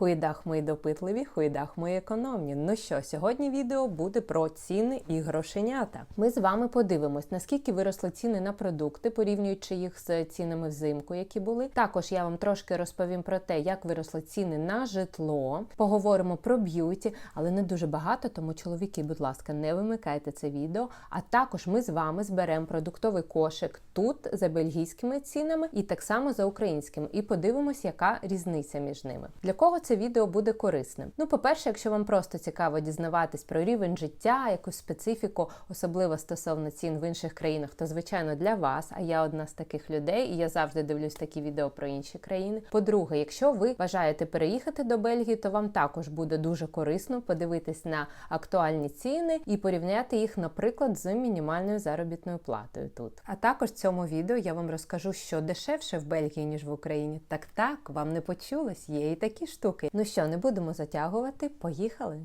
Хуїдах мої допитливі, хуїдах мої економні. Ну що, сьогодні відео буде про ціни і грошенята. Ми з вами подивимось, наскільки виросли ціни на продукти, порівнюючи їх з цінами взимку, які були. Також я вам трошки розповім про те, як виросли ціни на житло. Поговоримо про б'юті, але не дуже багато, тому чоловіки, будь ласка, не вимикайте це відео. А також ми з вами зберемо продуктовий кошик тут за бельгійськими цінами і так само за українськими. І подивимось, яка різниця між ними. Для кого це відео буде корисним? Ну, по-перше, якщо вам просто цікаво дізнаватись про рівень життя, якусь специфіку, особливо стосовно цін в інших країнах, то звичайно для вас. А я одна з таких людей, і я завжди дивлюсь такі відео про інші країни. По-друге, якщо ви бажаєте переїхати до Бельгії, то вам також буде дуже корисно подивитись на актуальні ціни і порівняти їх, наприклад, з мінімальною заробітною платою тут. А також в цьому відео я вам розкажу, що дешевше в Бельгії ніж в Україні. Так так, вам не почулось, є і такі штуки. Ну що, не будемо затягувати, поїхали.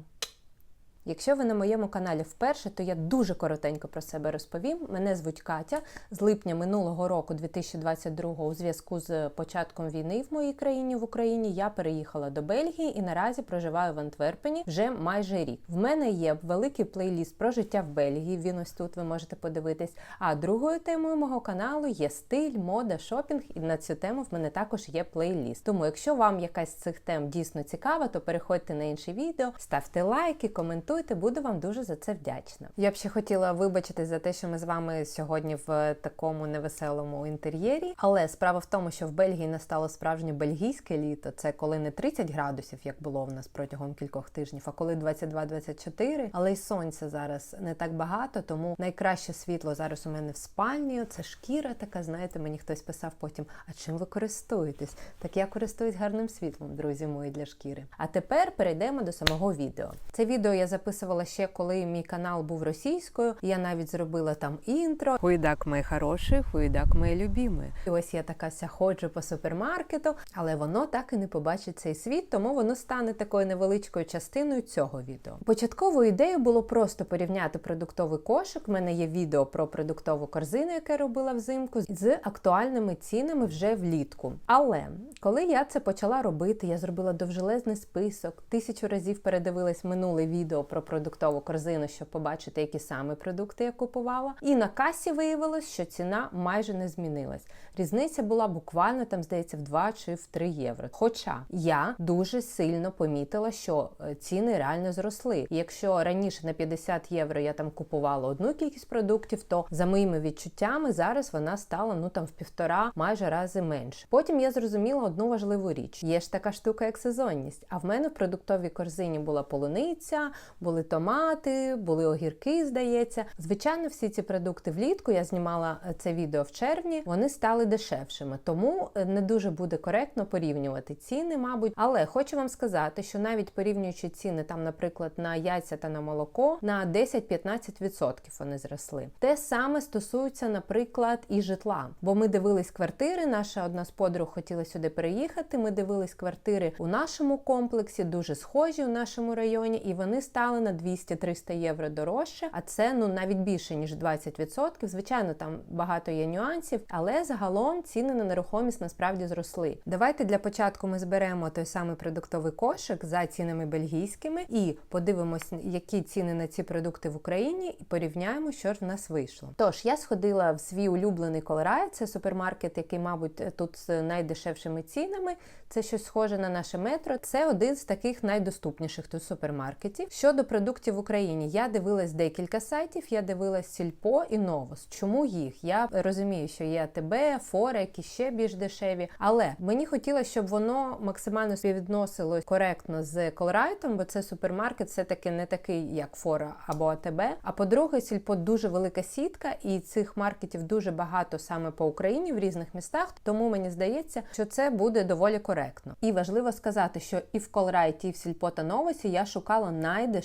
Якщо ви на моєму каналі вперше, то я дуже коротенько про себе розповім. Мене звуть Катя. З липня минулого року, 2022, у зв'язку з початком війни в моїй країні в Україні, я переїхала до Бельгії і наразі проживаю в Антверпені вже майже рік. В мене є великий плейліст про життя в Бельгії. Він ось тут ви можете подивитись. А другою темою мого каналу є стиль, мода, шопінг. І на цю тему в мене також є плейліст. Тому, якщо вам якась з цих тем дійсно цікава, то переходьте на інші відео, ставте лайки, коментуйте коментуйте, буду вам дуже за це вдячна. Я б ще хотіла вибачитись за те, що ми з вами сьогодні в такому невеселому інтер'єрі. Але справа в тому, що в Бельгії настало справжнє бельгійське літо. Це коли не 30 градусів, як було в нас протягом кількох тижнів, а коли 22-24. Але й сонця зараз не так багато, тому найкраще світло зараз у мене в спальні. Це шкіра така. Знаєте, мені хтось писав потім: а чим ви користуєтесь? Так я користуюсь гарним світлом, друзі мої для шкіри. А тепер перейдемо до самого відео. Це відео я записувала ще коли мій канал був російською. Я навіть зробила там інтро. Хуйдак мої хороші, хуйдак мої любімі. І ось я така ся ходжу по супермаркету, але воно так і не побачить цей світ, тому воно стане такою невеличкою частиною цього відео. Початковою ідеєю було просто порівняти продуктовий кошик. У мене є відео про продуктову корзину, яке я робила взимку, з актуальними цінами вже влітку. Але коли я це почала робити, я зробила довжелезний список, тисячу разів передивилась минуле відео про продуктову корзину, щоб побачити, які саме продукти я купувала. І на касі виявилось, що ціна майже не змінилась. Різниця була буквально там, здається, в 2 чи в 3 євро. Хоча я дуже сильно помітила, що е, ціни реально зросли. Якщо раніше на 50 євро я там купувала одну кількість продуктів, то за моїми відчуттями зараз вона стала ну там в півтора майже рази менше. Потім я зрозуміла одну важливу річ: є ж така штука, як сезонність. А в мене в продуктовій корзині була полуниця, були томати, були огірки, здається. Звичайно, всі ці продукти влітку я знімала е, це відео в червні. Вони стали дешевшими, тому е, не дуже буде коректно порівнювати ціни, мабуть. Але хочу вам сказати, що навіть порівнюючи ціни, там, наприклад, на яйця та на молоко, на 10-15% вони зросли. Те саме стосується, наприклад, і житла. Бо ми дивились квартири. Наша одна з подруг хотіла сюди переїхати. Ми дивились квартири у нашому комплексі, дуже схожі у нашому районі, і вони стали на 200-300 євро дорожче. А це ну навіть більше ніж 20%. Звичайно, там багато є нюансів, але загалом ціни на нерухомість насправді зросли. Давайте для початку ми зберемо той самий продуктовий кошик за цінами бельгійськими і подивимось, які ціни на ці продукти в Україні, і порівняємо, що ж в нас вийшло. Тож я сходила в свій улюблений Колорай, це супермаркет, який, мабуть, тут з найдешевшими цінами. Це щось схоже на наше метро. Це один з таких найдоступніших тут супермаркетів. Щодо продуктів в Україні, я дивилась декілька сайтів. Я дивилась Сільпо і Новос. Чому їх? Я розумію, що є АТБ, Фора, які ще більш дешеві. Але мені хотілося, щоб воно максимально співвідносилось коректно з Колрайтом, бо це супермаркет, все таки не такий, як Фора або АТБ. А по-друге, Сільпо дуже велика сітка, і цих маркетів дуже багато саме по Україні в різних містах. Тому мені здається, що це буде доволі коректно. І важливо сказати, що і в Колрайті, і в Сільпо та Новосі я шукала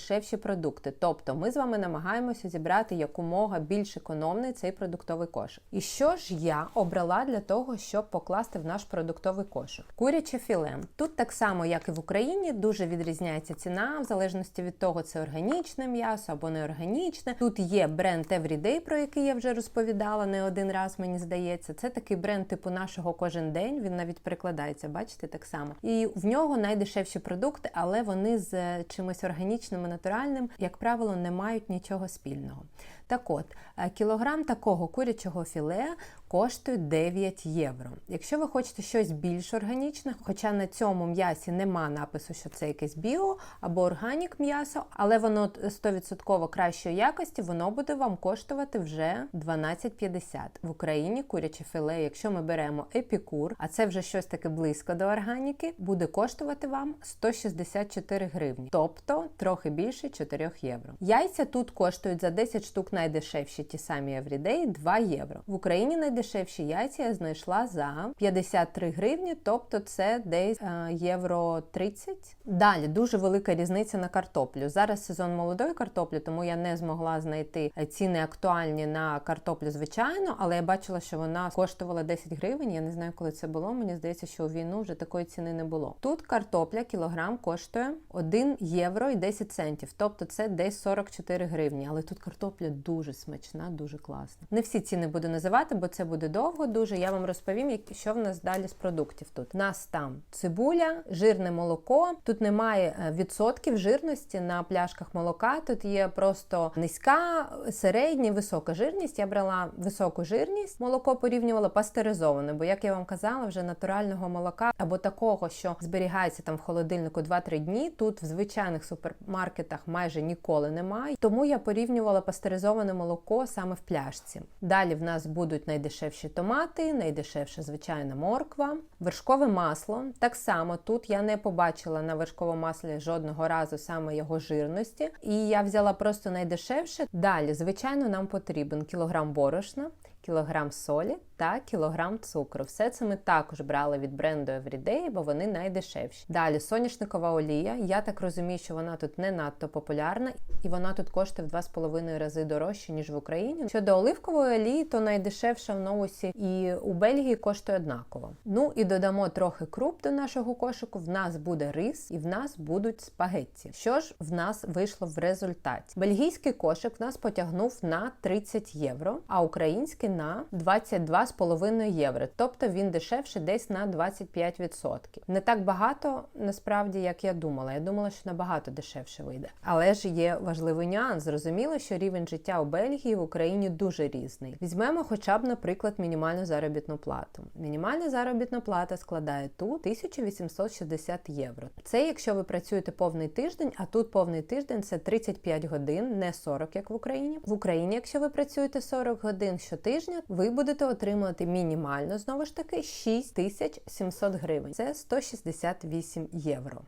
найдешевші продукти. Тобто ми з вами намагаємося зібрати якомога більш економний цей продуктовий кошик. І що ж я обрала для того, щоб покласти в наш продуктовий кошик? Куряче філе. Тут так само, як і в Україні, дуже відрізняється ціна в залежності від того, це органічне м'ясо або неорганічне. Тут є бренд Everyday, про який я вже розповідала не один раз, мені здається. Це такий бренд типу нашого кожен день. Він навіть перекладається, бачите, так само. І в нього найдешевші продукти, але вони з чимось органічним і натуральним, як правило, не мають нічого спільного. Так от, е, кілограм такого курячого філе коштує 9 євро. Якщо ви хочете щось більш органічне, хоча на цьому м'ясі нема напису, що це якесь біо або органік м'ясо, але воно 100% кращої якості, воно буде вам коштувати вже 12,50. В Україні куряче філе, якщо ми беремо епікур, а це вже щось таке близько до органіки, буде коштувати вам 164 гривні, тобто трохи більше 4 євро. Яйця тут коштують за 10 штук найдешевші, ті самі Everyday, 2 євро. В Україні найдешевші яйця я знайшла за 53 гривні, тобто це десь е, євро 30. Далі дуже велика різниця на картоплю. Зараз сезон молодої картоплі, тому я не змогла знайти е, ціни актуальні на картоплю, звичайно, але я бачила, що вона коштувала 10 гривень. Я не знаю, коли це було. Мені здається, що у війну вже такої ціни не було. Тут картопля кілограм коштує 1 євро і 10 центів, тобто це десь 44 гривні. Але тут картопля дуже смачна, дуже класна. Не всі ціни буду називати, бо це буде довго. Дуже я вам розповім, що в нас далі з продуктів тут. У нас там цибуля, жирне молоко. Тут немає е, відсотків жирності на пляшках молока. Тут є просто низька, середня, висока жирність. Я брала високу жирність, молоко порівнювала пастеризоване, бо як я вам казала, вже натурального молока або такого, що зберігається там в холодильнику 2-3 дні. Тут в звичайних супермаркетах майже ніколи немає. Тому я порівнювала пастеризоване молоко саме в пляшці. Далі в нас будуть найдешевші томати, найдешевша звичайна морква, вершкове масло. Так само тут я не побачила на вершковому маслі жодного разу саме його жирності. І я взяла просто найдешевше. Далі, звичайно, нам потрібен кілограм борошна. Кілограм солі та кілограм цукру. Все це ми також брали від бренду Everyday, бо вони найдешевші. Далі соняшникова олія. Я так розумію, що вона тут не надто популярна, і вона тут коштує в 2,5 рази дорожче, ніж в Україні. Щодо оливкової олії, то найдешевша в новусі і у Бельгії коштує однаково. Ну і додамо трохи круп до нашого кошику. В нас буде рис і в нас будуть спагетті. Що ж в нас вийшло в результаті? Бельгійський кошик в нас потягнув на 30 євро, а український на 22,5 євро. Тобто він дешевше десь на 25%. Не так багато насправді, як я думала. Я думала, що набагато дешевше вийде. Але ж є важливий нюанс. Зрозуміло, що рівень життя у Бельгії в Україні дуже різний. Візьмемо, хоча б, наприклад, мінімальну заробітну плату. Мінімальна заробітна плата складає тут 1860 євро. Це якщо ви працюєте повний тиждень, а тут повний тиждень це 35 годин, не 40, як в Україні. В Україні, якщо ви працюєте 40 годин щотижня, ви будете отримувати мінімально знову ж таки 6700 гривень. Це 168 євро.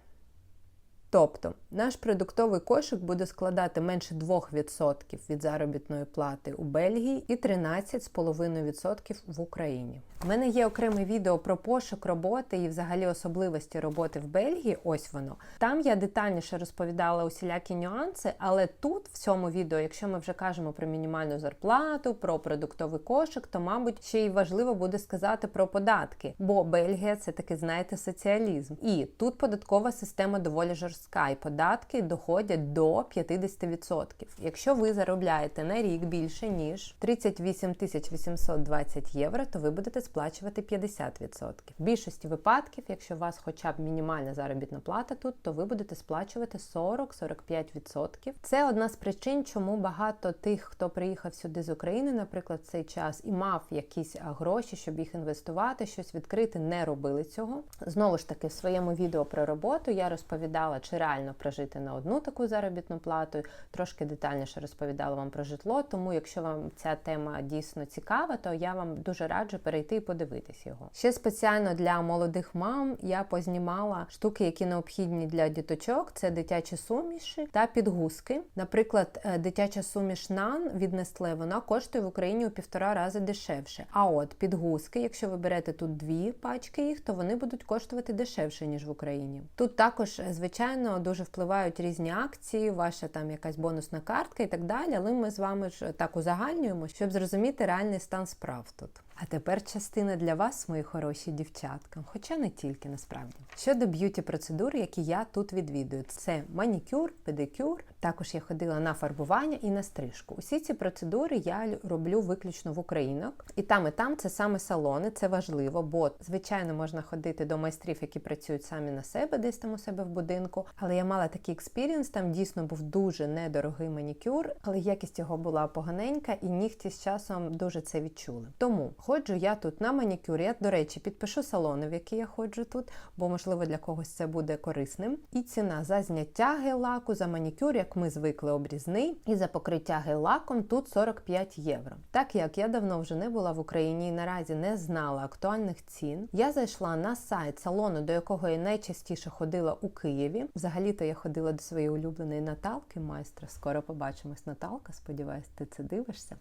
Тобто наш продуктовий кошик буде складати менше 2% від заробітної плати у Бельгії і 13,5% в Україні. У мене є окреме відео про пошук роботи і взагалі особливості роботи в Бельгії. Ось воно. Там я детальніше розповідала усілякі нюанси, але тут, в цьому відео, якщо ми вже кажемо про мінімальну зарплату, про продуктовий кошик, то, мабуть, ще й важливо буде сказати про податки, бо Бельгія це таки, знаєте, соціалізм. І тут податкова система доволі жорстка, і податки доходять до 50%. Якщо ви заробляєте на рік більше ніж 38 820 євро, то ви будете сплачувати 50%. В більшості випадків, якщо у вас хоча б мінімальна заробітна плата тут, то ви будете сплачувати 40-45%. Це одна з причин, чому багато тих, хто приїхав сюди з України, наприклад, в цей час і мав якісь гроші, щоб їх інвестувати, щось відкрити, не робили цього. Знову ж таки, в своєму відео про роботу я розповідала, чи реально прожити на одну таку заробітну плату, трошки детальніше розповідала вам про житло. Тому, якщо вам ця тема дійсно цікава, то я вам дуже раджу перейти і подивитись його. Ще спеціально для молодих мам я познімала штуки, які необхідні для діточок: це дитячі суміші та підгузки. Наприклад, е, дитяча суміш нан від Nestle, вона коштує в Україні у півтора рази дешевше. А от підгузки, якщо ви берете тут дві пачки їх, то вони будуть коштувати дешевше ніж в Україні. Тут також, е, звичайно звичайно, дуже впливають різні акції, ваша там якась бонусна картка і так далі. Але ми з вами ж так узагальнюємо, щоб зрозуміти реальний стан справ тут. А тепер частина для вас, мої хороші дівчатка, хоча не тільки насправді. Щодо б'юті процедур, які я тут відвідую, це манікюр, педикюр. Також я ходила на фарбування і на стрижку. Усі ці процедури я роблю виключно в Українок. І там, і там це саме салони, це важливо, бо звичайно можна ходити до майстрів, які працюють самі на себе, десь там у себе в будинку. Але я мала такий експірієнс, там дійсно був дуже недорогий манікюр, але якість його була поганенька, і нігті з часом дуже це відчули. Тому ходжу я тут на манікюр. Я, до речі, підпишу салони, в які я ходжу тут, бо можливо для когось це буде корисним. І ціна за зняття гель-лаку, за манікюр, як ми звикли обрізний, і за покриття гель-лаком тут 45 євро. Так як я давно вже не була в Україні і наразі не знала актуальних цін, я зайшла на сайт салону, до якого я найчастіше ходила у Києві. Взагалі-то я ходила до своєї улюбленої Наталки, майстра. Скоро побачимось, Наталка. Сподіваюсь, ти це дивишся.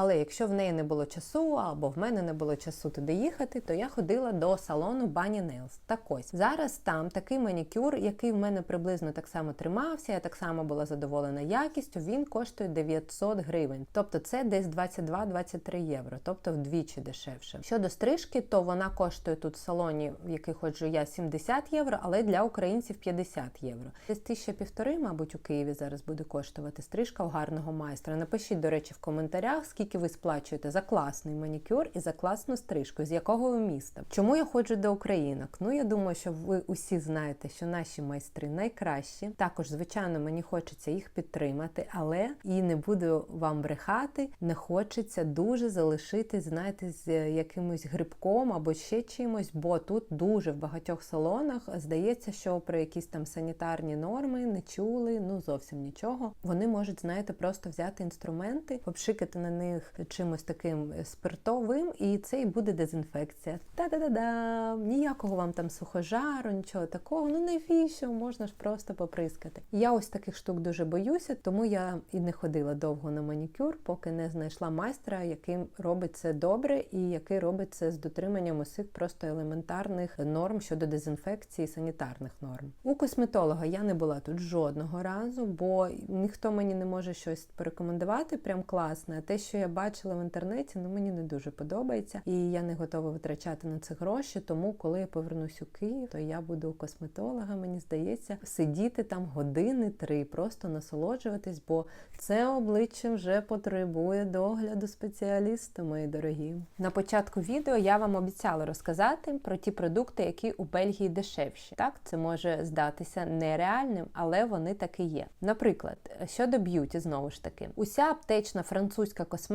Але якщо в неї не було часу, або в мене не було часу туди їхати, то я ходила до салону Bunny Nails. Так ось зараз там такий манікюр, який в мене приблизно так само тримався. Я так само була задоволена якістю. Він коштує 900 гривень, тобто це десь 22-23 євро, тобто вдвічі дешевше. Щодо стрижки, то вона коштує тут в салоні, в який ходжу я 70 євро, але для українців 50 євро. Десь тисяча півтори, мабуть, у Києві зараз буде коштувати стрижка у гарного майстра. Напишіть, до речі, в коментарях, скільки ви сплачуєте за класний манікюр і за класну стрижку, з якого ви міста. Чому я ходжу до українок? Ну я думаю, що ви усі знаєте, що наші майстри найкращі. Також, звичайно, мені хочеться їх підтримати, але і не буду вам брехати, не хочеться дуже залишитись, знаєте, з якимось грибком або ще чимось, бо тут дуже в багатьох салонах здається, що про якісь там санітарні норми не чули, ну зовсім нічого. Вони можуть, знаєте, просто взяти інструменти, обшикати на них чимось таким спиртовим, і це і буде дезінфекція. Та-да-да-да! Ніякого вам там сухожару, нічого такого. Ну навіщо? Можна ж просто поприскати. Я ось таких штук дуже боюся, тому я і не ходила довго на манікюр, поки не знайшла майстра, який робить це добре і який робить це з дотриманням усіх просто елементарних норм щодо дезінфекції, санітарних норм. У косметолога я не була тут жодного разу, бо ніхто мені не може щось порекомендувати, прям класне. А те, що я бачила в інтернеті, ну мені не дуже подобається, і я не готова витрачати на це гроші. Тому, коли я повернусь у Київ, то я буду у косметолога. Мені здається, сидіти там години три, просто насолоджуватись, бо це обличчя вже потребує догляду спеціаліста, мої дорогі. На початку відео я вам обіцяла розказати про ті продукти, які у Бельгії дешевші. Так, це може здатися нереальним, але вони таки є. Наприклад, щодо б'юті, знову ж таки, уся аптечна французька косметика,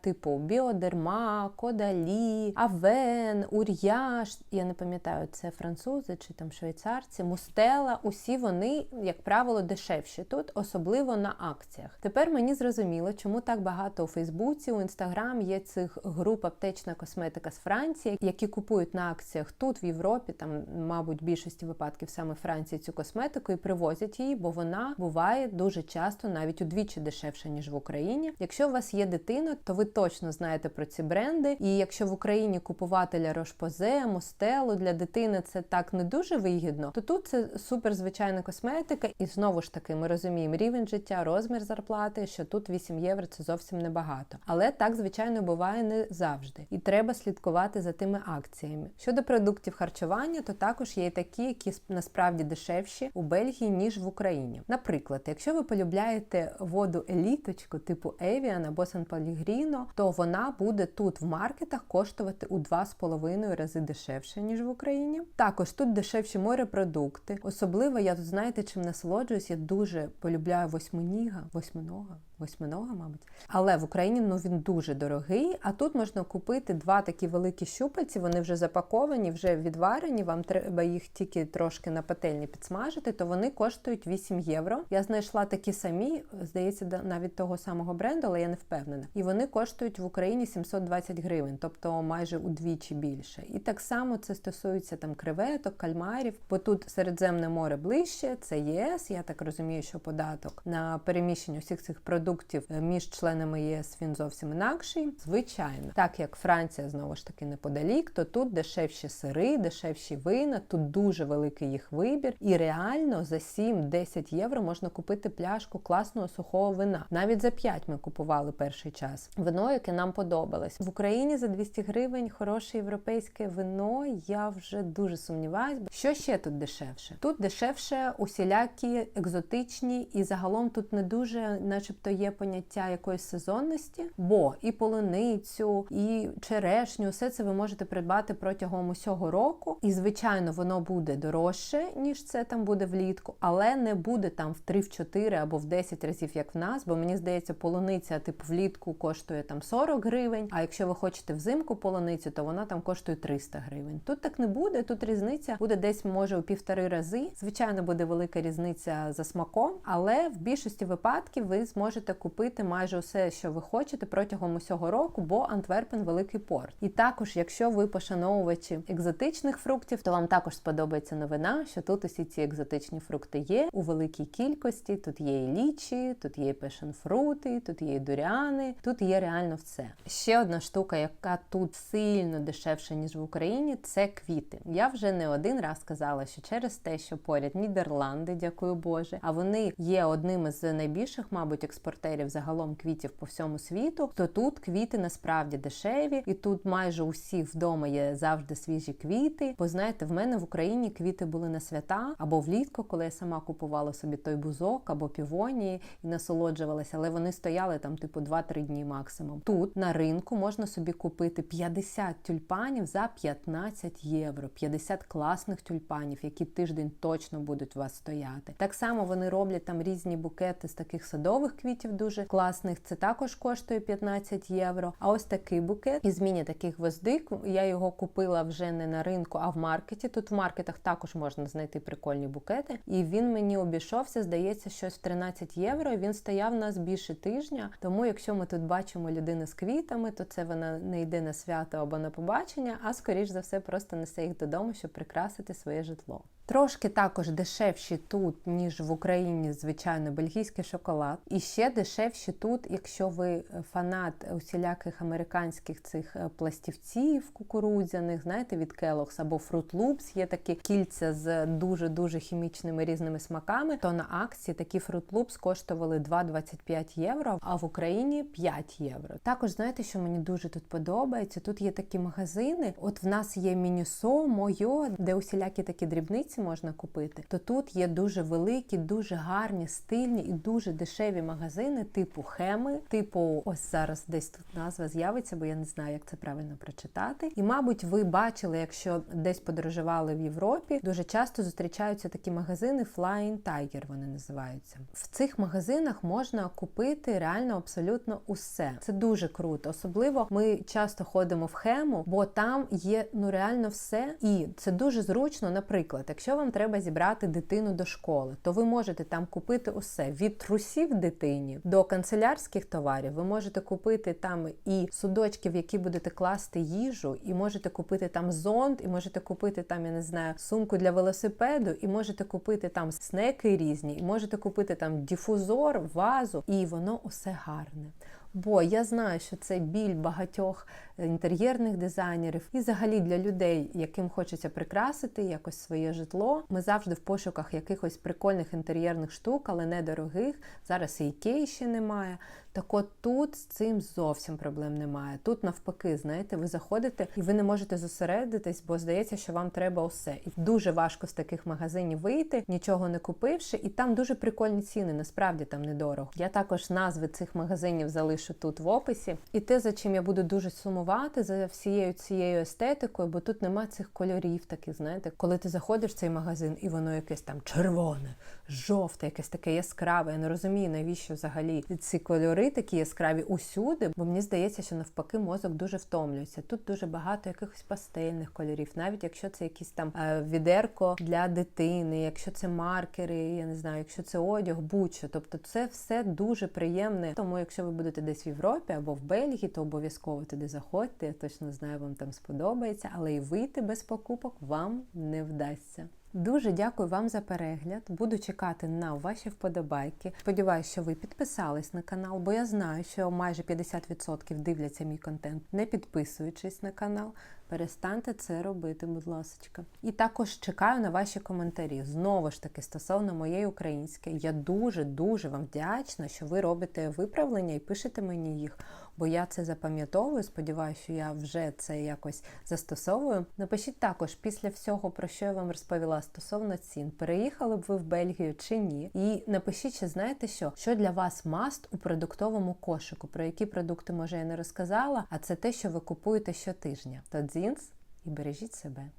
типу Біодерма, Кодалі, Авен, Ур'яш, я не пам'ятаю, це французи чи там швейцарці, Мустела, усі вони, як правило, дешевші тут, особливо на акціях. Тепер мені зрозуміло, чому так багато у Фейсбуці, у Інстаграм є цих груп аптечна косметика з Франції, які купують на акціях тут, в Європі, там, мабуть, в більшості випадків саме Франції цю косметику і привозять її, бо вона буває дуже часто навіть удвічі дешевше, ніж в Україні. Якщо у вас є дитина, то ви точно знаєте про ці бренди. І якщо в Україні купувати ля Рошпозе, Мостелу для дитини це так не дуже вигідно, то тут це супер звичайна косметика, і знову ж таки ми розуміємо рівень життя, розмір зарплати, що тут 8 євро це зовсім небагато. Але так, звичайно, буває не завжди. І треба слідкувати за тими акціями. Щодо продуктів харчування, то також є і такі, які насправді дешевші у Бельгії, ніж в Україні. Наприклад, якщо ви полюбляєте воду еліточку типу Evian або San Pellegrino, то вона буде тут в маркетах коштувати у 2,5 рази дешевше, ніж в Україні. Також тут дешевші морепродукти. Особливо я тут знаєте, чим насолоджуюсь, я дуже полюбляю восьминіга, восьминога. Восьминога, мабуть. Але в Україні ну він дуже дорогий. А тут можна купити два такі великі щупальці, вони вже запаковані, вже відварені. Вам треба їх тільки трошки на пательні підсмажити, то вони коштують 8 євро. Я знайшла такі самі, здається, навіть того самого бренду, але я не впевнена. І вони коштують в Україні 720 гривень, тобто майже удвічі більше. І так само це стосується там креветок, кальмарів, бо тут Середземне море ближче, це ЄС. Я так розумію, що податок на переміщення всіх цих продуктів е, між членами ЄС він зовсім інакший. Звичайно, так як Франція знову ж таки неподалік, то тут дешевші сири, дешевші вина, тут дуже великий їх вибір, і реально за 7-10 євро можна купити пляшку класного сухого вина. Навіть за 5 ми купували перший час. Вино, яке нам подобалось в Україні за 200 гривень. Хороше європейське вино. Я вже дуже сумніваюсь. Що ще тут дешевше? Тут дешевше усілякі екзотичні, і загалом тут не дуже, начебто, є поняття якоїсь сезонності, бо і полуницю, і черешню, все це ви можете придбати протягом усього року. І звичайно, воно буде дорожче, ніж це там буде влітку, але не буде там в 3, в 4 або в 10 разів, як в нас. Бо мені здається, полуниця типу влітку коштує там 40 гривень. А якщо ви хочете взимку полуницю, то вона там коштує 300 гривень. Тут так не буде. Тут різниця буде десь може у півтори рази. Звичайно, буде велика різниця за смаком, але в більшості випадків ви зможете купити майже усе, що ви хочете протягом усього року, бо Антверпен великий порт. І також, якщо ви пошановувачі екзотичних фруктів, то вам також сподобається новина, що тут усі ці екзотичні фрукти є у великій кількості. Тут є і лічі, тут є і пешенфрути, тут є і дуріани, тут є реально все. Ще одна штука, яка тут сильно дешевша ніж в Україні, це квіти. Я вже не один раз сказала, що через те, що поряд Нідерланди, дякую Боже, а вони є одним із найбільших, мабуть, експортерів загалом квітів по всьому світу. То тут квіти насправді дешеві, і тут майже усі вдома є завжди свіжі квіти. Бо знаєте, в мене в Україні квіти були на свята або влітку, коли я сама купувала собі той бузок або півонії і насолоджувалася, але вони стояли там, типу, 2-3 дні максимум. Тут на ринку можна собі купити 50 тюльпанів за 15 євро, 50 класних тюльпанів, які тиждень точно будуть у вас стояти. Так само вони роблять там різні букети з таких садових квітів, дуже класних. Це також коштує 15 євро. А ось такий букет із міні таких гвоздик. Я його купила вже не на ринку, а в маркеті. Тут в маркетах також можна знайти прикольні букети. І він мені обійшовся, здається, щось в 13 євро. Він стояв у нас більше тижня. Тому, якщо ми тут бачимо людину з квітами, то це вона не йде на свято або на побачення, а скоріш за все просто несе їх додому, щоб прикрасити своє житло. Трошки також дешевші тут, ніж в Україні, звичайно, бельгійський шоколад. І ще дешевші тут, якщо ви фанат усіляких американських цих е, пластівців кукурудзяних, знаєте, від Kellogg's або Fruit Loops, є такі кільця з дуже-дуже хімічними різними смаками, то на акції такі Fruit Loops коштували 2,25 євро, а в Україні 5 євро. Також знаєте, що мені дуже тут подобається? Тут є такі магазини. От в нас є Мінюсо, Мойо, де усілякі такі дрібниці можна купити. То тут є дуже великі, дуже гарні, стильні і дуже дешеві магазини, типу Хеми, типу, ось зараз десь тут назва з'явиться, бо я не знаю, як це правильно прочитати. І, мабуть, ви бачили, якщо десь подорожували в Європі, дуже часто зустрічаються такі магазини Flying Tiger, вони називаються. В цих магазинах можна купити реально абсолютно усе. Це дуже круто. Особливо ми часто ходимо в хему, бо там є ну реально все. І це дуже зручно. Наприклад, якщо вам треба зібрати дитину до школи, то ви можете там купити усе від трусів дитині до канцелярських товарів. Ви можете купити там і судочки, в які будете класти їжу, і можете купити там зонт, і можете купити там, я не знаю, сумку для велосипеду, і можете купити там снеки різні, і можете купити там дифузор, вазу, і воно усе гарне. Бо я знаю, що це біль багатьох інтер'єрних дизайнерів і взагалі для людей, яким хочеться прикрасити якось своє житло. Ми завжди в пошуках якихось прикольних інтер'єрних штук, але недорогих. Зараз і ікеї ще немає. Так от тут з цим зовсім проблем немає. Тут навпаки, знаєте, ви заходите і ви не можете зосередитись, бо здається, що вам треба усе. І дуже важко з таких магазинів вийти, нічого не купивши, і там дуже прикольні ціни. Насправді там недорого. Я також назви цих магазинів залишу тут в описі. І те, за чим я буду дуже сумувати за всією цією естетикою, бо тут нема цих кольорів, таких, знаєте, коли ти заходиш в цей магазин, і воно якесь там червоне, жовте, якесь таке яскраве. Я не розумію, навіщо взагалі ці кольори такі яскраві усюди, бо мені здається, що навпаки мозок дуже втомлюється. Тут дуже багато якихось пастельних кольорів, навіть якщо це якісь там е, відерко для дитини, якщо це маркери, я не знаю, якщо це одяг, будь-що. Тобто це все дуже приємне. Тому, якщо ви будете десь в Європі або в Бельгії, то обов'язково туди заходьте. Я точно знаю, вам там сподобається, але і вийти без покупок вам не вдасться. Дуже дякую вам за перегляд. Буду чекати на ваші вподобайки. Сподіваюся, що ви підписались на канал, бо я знаю, що майже 50% дивляться мій контент, не підписуючись на канал. Перестаньте це робити, будь ласка. І також чекаю на ваші коментарі. Знову ж таки, стосовно моєї української, я дуже дуже вам вдячна, що ви робите виправлення і пишете мені їх, бо я це запам'ятовую. Сподіваюся, що я вже це якось застосовую. Напишіть також після всього, про що я вам розповіла стосовно цін, переїхали б ви в Бельгію чи ні. І напишіть, чи знаєте що, що для вас маст у продуктовому кошику, про які продукти може я не розказала, а це те, що ви купуєте щотижня. То дзінс і бережіть себе.